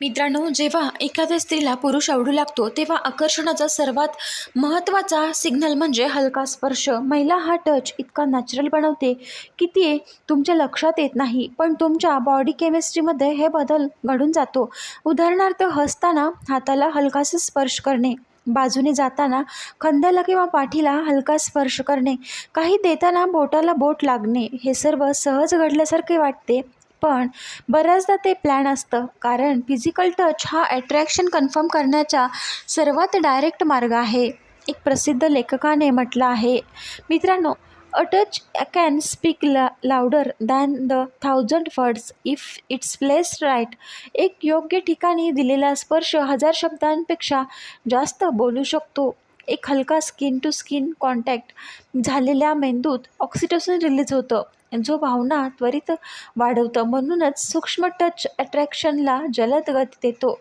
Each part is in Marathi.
मित्रांनो जेव्हा एखाद्या स्त्रीला पुरुष आवडू लागतो तेव्हा आकर्षणाचा सर्वात महत्त्वाचा सिग्नल म्हणजे हलका स्पर्श. महिला हा टच इतका नॅचरल बनवते की ती तुमच्या लक्षात येत नाही पण तुमच्या बॉडी केमिस्ट्रीमध्ये हे बदल घडून जातो. उदाहरणार्थ हसताना हाताला हलकासा स्पर्श करणे बाजूने जाताना खांद्याला किंवा पाठीला हलका स्पर्श करणे काही देताना बोटाला बोट लागणे हे सर्व सहज घडल्यासारखे वाटते. पण बऱ्याचदा ते प्लॅन असतं. कारण फिजिकल टच हा अट्रॅक्शन कन्फर्म करण्याचा सर्वात डायरेक्ट मार्ग आहे. एक प्रसिद्ध लेखकाने म्हटलं आहे. मित्रांनो अ टच कॅन स्पीक ला louder than the thousand words if it's place right एक योग्य ठिकाणी दिलेला स्पर्श हजार शब्दांपेक्षा जास्त बोलू शकतो. एक हलका स्किन टू स्किन कॉन्टॅक्ट झालेल्या मेंदूत ऑक्सिटोसिन रिलीज होतं. जो भावना त्वरित वाढवतं. म्हणूनच सूक्ष्म टच अट्रॅक्शनला जलद गती देतो.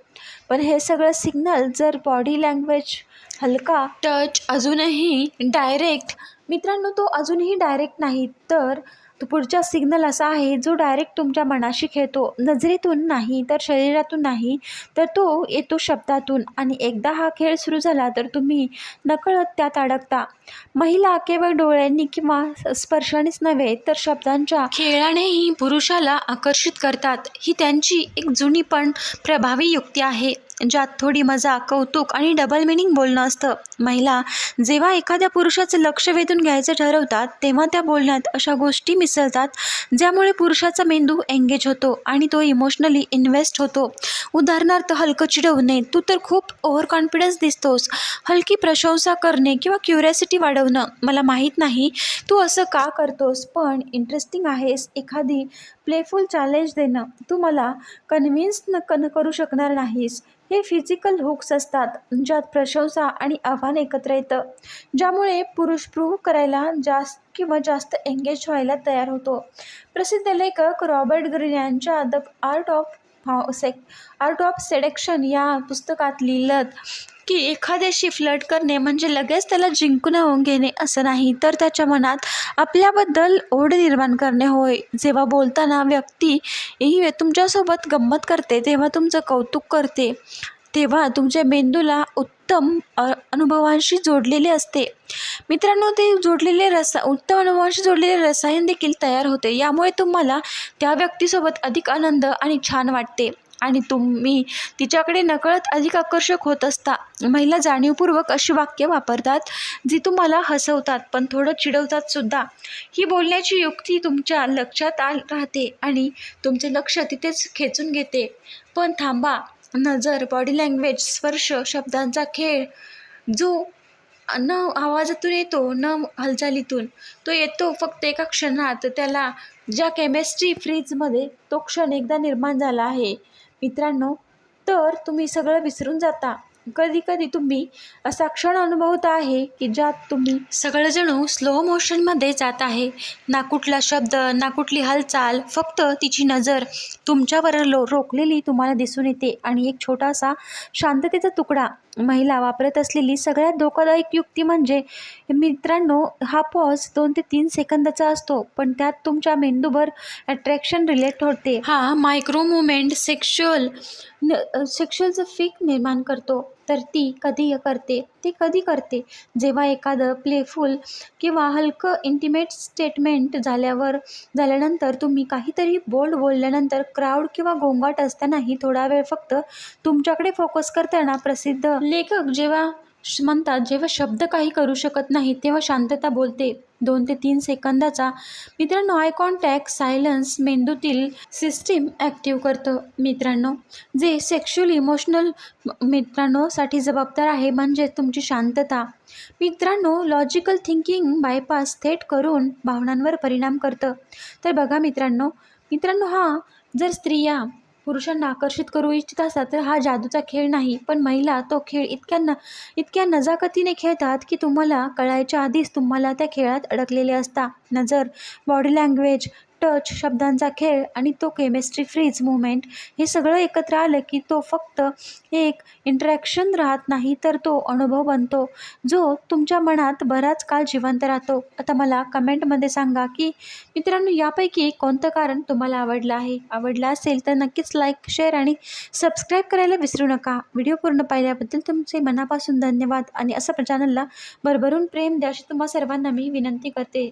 पण हे सगळं सिग्नल जर बॉडी लँग्वेज हलका टच अजूनही डायरेक्ट मित्रांनो तो अजूनही डायरेक्ट नाही तर पुढचा सिग्नल असा आहे जो डायरेक्ट तुमच्या मनाशी खेळतो. नजरेतून नाही तर शरीरातून नाही तर तो येतो शब्दातून. आणि एकदा हा खेळ सुरू झाला तर तुम्ही नकळत त्यात अडकता. महिला केवळ डोळ्यांनी किंवा स्पर्शानेच नव्हे तर शब्दांच्या खेळानेही पुरुषाला आकर्षित करतात. ही त्यांची एक जुनी पण प्रभावी युक्ती आहे. ज्यात थोडी मजा कौतुक आणि डबल मिनिंग बोलणं असतं. महिला जेव्हा एखाद्या पुरुषाचं लक्ष वेधून घ्यायचं ठरवतात तेव्हा त्या बोलण्यात अशा गोष्टी मिसळतात ज्यामुळे पुरुषाचा मेंदू एंगेज होतो आणि तो इमोशनली इन्व्हेस्ट होतो. उदाहरणार्थ हलकं चिडवणे तू तर खूप ओव्हर कॉन्फिडन्स दिसतोस. हलकी प्रशंसा करणे किंवा क्युरियासिटी वाढवणं मला माहीत नाही तू असं का करतोस पण इंटरेस्टिंग आहेस. एखादी प्लेफुल चॅलेंज देणं तू मला कन्व्हिन्स न कन करू शकणार नाहीस. हे फिजिकल हुक्स असतात ज्यात प्रशंसा आणि आव्हान एकत्र येतं ज्यामुळे पुरुष प्रूव्ह करायला जास्त किंवा जास्त एंगेज व्हायला तयार होतो. प्रसिद्ध लेखक रॉबर्ट ग्रीन यांच्या द आर्ट ऑफ हाव सेक आर्ट ऑफ सेडेक्शन या पुस्तकात लिहिलं की एखाद्याशी फ्लट करणे म्हणजे लगेच त्याला जिंकून होऊन घेणे असं नाही. तर त्याच्या मनात आपल्याबद्दल ओढ निर्माण करणे होय. जेव्हा बोलताना व्यक्ती ही तुमच्यासोबत गंमत करते तेव्हा तुमचं कौतुक करते. तेव्हा तुमच्या मेंदूला उत्तम अनुभवांशी जोडलेले असते. मित्रांनो ते जोडलेले रसा उत्तम अनुभवांशी जोडलेले रसायन देखील तयार होते. यामुळे तुम्हाला त्या व्यक्तीसोबत अधिक आनंद आणि छान वाटते. आणि तुम्ही तिच्याकडे नकळत अधिक आकर्षक होत असता. महिला जाणीवपूर्वक अशी वाक्य वापरतात जी तुम्हाला हसवतात पण थोडं चिडवतात सुद्धा. ही बोलण्याची युक्ती तुमच्या लक्षात आल राहते आणि तुमचे लक्ष तिथेच खेचून घेते. पण थांबा. नजर बॉडी लँग्वेज स्पर्श शब्दांचा खेळ जो न आवाजातून येतो न हालचालीतून तो येतो फक्त एका क्षणात. त्याला ज्या केमिस्ट्री फ्रीजमध्ये तो क्षण एकदा निर्माण झाला आहे मित्रांनो तर तुम्ही सगळं विसरून जाता. कधी कधी तुम्ही असा क्षण अनुभवत आहे की ज्यात तुम्ही सगळं जणू स्लो मोशनमध्ये जात आहे. ना कुठला शब्द ना कुठली हालचाल फक्त तिची नजर तुमच्यावर लो रोखलेली तुम्हाला दिसून येते आणि एक छोटासा शांततेचा तुकडा महिला वापरत असलेली सगळ्यात धोकादायक युक्ती म्हणजे मित्रांनो हा पॉज दोन ते तीन सेकंदाचा असतो पण त्यात तुमच्या मेंदूभर अट्रॅक्शन रिलेट होते. हा मायक्रो मुवमेंट सेक्शुअल न सेक्शुअलचं फीक निर्माण करतो. तर ती कधी करते? ती कधी करते? जेव्हा एखादं प्लेफुल किंवा हलकं इंटिमेट स्टेटमेंट झाल्यावर झाल्यानंतर तुम्ही काहीतरी बोल्ड बोलल्यानंतर क्राऊड किंवा गोंगाट असतानाही थोडा वेळ फक्त तुमच्याकडे फोकस करताना प्रसिद्ध लेखक जेव्हा म्हणतात जेव्हा शब्द काही करू शकत नाही तेव्हा शांतता बोलते. दोन ते तीन सेकंदाचा मित्रांनो आय कॉन्टॅक्ट सायलन्स मेंदूतील सिस्टीम ॲक्टिव्ह करतं. मित्रांनो जे सेक्शुअल इमोशनल मित्रांनोसाठी जबाबदार आहे म्हणजे तुमची शांतता. मित्रांनो लॉजिकल थिंकिंग बायपास थेट करून भावनांवर परिणाम करतं. तर बघा मित्रांनो मित्रांनो हा जर स्त्रिया पुरुषांना आकर्षित करू इच्छित असतात तर हा जादूचा खेळ नाही. पण महिला तो खेळ इतक्या न इतक्या नजाकतीने खेळतात की तुम्हाला कळायच्या आधीच तुम्हाला त्या खेळात अडकलेले असता. नजर बॉडी लँग्वेज टच शब्दांचा खेळ आणि तो केमिस्ट्री फ्रीज मुवमेंट हे सगळं एकत्र आलं की तो फक्त एक इंटरॅक्शन राहत नाही तर तो अनुभव बनतो. जो तुमच्या मनात बराच काळ जिवंत राहतो. आता मला कमेंटमध्ये सांगा की मित्रांनो यापैकी कोणतं कारण तुम्हाला आवडलं आहे? आवडलं असेल तर नक्कीच लाईक शेअर आणि सबस्क्राईब करायला विसरू नका. व्हिडिओ पूर्ण पाहिल्याबद्दल तुमचे मनापासून धन्यवाद आणि असं चॅनलला भरभरून प्रेम द्या अशी तुम्हा सर्वांना मी विनंती करते.